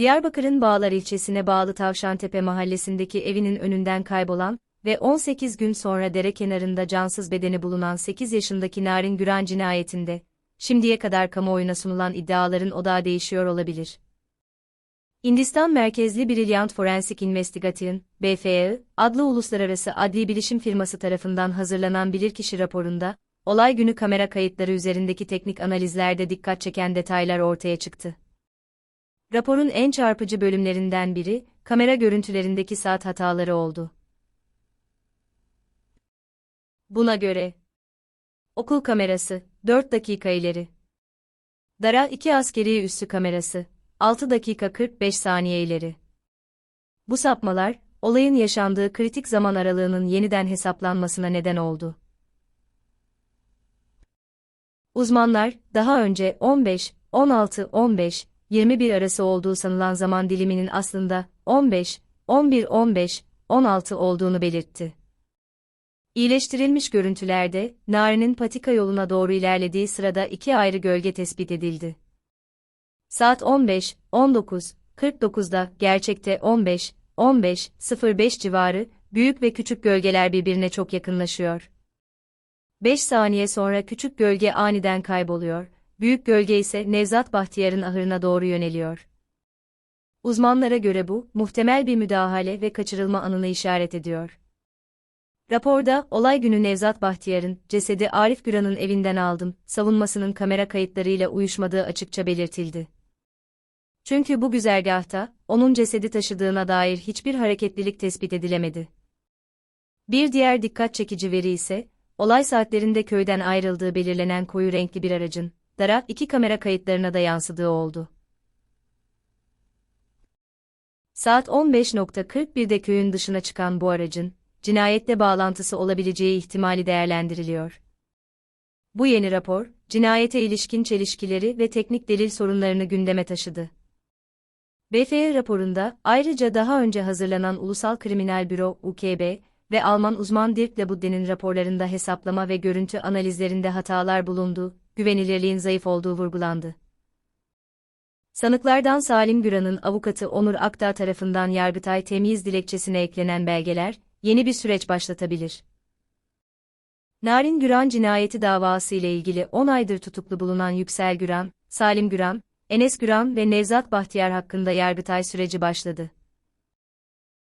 Diyarbakır'ın Bağlar ilçesine bağlı Tavşantepe mahallesindeki evinin önünden kaybolan ve 18 gün sonra dere kenarında cansız bedeni bulunan 8 yaşındaki Narin Güran cinayetinde, şimdiye kadar kamuoyuna sunulan iddiaların odağı değişiyor olabilir. Hindistan merkezli Brilliant Forensic Investigation, BFE, adlı uluslararası adli bilişim firması tarafından hazırlanan bilirkişi raporunda, olay günü kamera kayıtları üzerindeki teknik analizlerde dikkat çeken detaylar ortaya çıktı. Raporun en çarpıcı bölümlerinden biri, kamera görüntülerindeki saat hataları oldu. Buna göre, okul kamerası, 4 dakika ileri. Dara 2 askeri üssü kamerası, 6 dakika 45 saniye ileri. Bu sapmalar, olayın yaşandığı kritik zaman aralığının yeniden hesaplanmasına neden oldu. Uzmanlar, daha önce 15, 16, 15, 21 arası olduğu sanılan zaman diliminin aslında 15, 11, 15, 16 olduğunu belirtti. İyileştirilmiş görüntülerde, Nari'nin patika yoluna doğru ilerlediği sırada iki ayrı gölge tespit edildi. Saat 15, 19, 49'da gerçekte 15, 15, 05 civarı, büyük ve küçük gölgeler birbirine çok yakınlaşıyor. 5 saniye sonra küçük gölge aniden kayboluyor, büyük gölge ise Nevzat Bahtiyar'ın ahırına doğru yöneliyor. Uzmanlara göre bu, muhtemel bir müdahale ve kaçırılma anını işaret ediyor. Raporda, olay günü Nevzat Bahtiyar'ın, cesedi Arif Güran'ın evinden aldım, savunmasının kamera kayıtlarıyla uyuşmadığı açıkça belirtildi. Çünkü bu güzergahta, onun cesedi taşıdığına dair hiçbir hareketlilik tespit edilemedi. Bir diğer dikkat çekici veri ise, olay saatlerinde köyden ayrıldığı belirlenen koyu renkli bir aracın, dara iki kamera kayıtlarına da yansıdığı oldu. Saat 15.41'de köyün dışına çıkan bu aracın, cinayetle bağlantısı olabileceği ihtimali değerlendiriliyor. Bu yeni rapor, cinayete ilişkin çelişkileri ve teknik delil sorunlarını gündeme taşıdı. BFE raporunda, ayrıca daha önce hazırlanan Ulusal Kriminal Büro, UKB, ve Alman uzman Dirk Labudde'nin raporlarında hesaplama ve görüntü analizlerinde hatalar bulundu, güvenilirliğin zayıf olduğu vurgulandı. Sanıklardan Salim Güran'ın avukatı Onur Akdağ tarafından Yargıtay temyiz dilekçesine eklenen belgeler, yeni bir süreç başlatabilir. Narin Güran cinayeti davası ile ilgili 10 aydır tutuklu bulunan Yüksel Güran, Salim Güran, Enes Güran ve Nevzat Bahtiyar hakkında Yargıtay süreci başladı.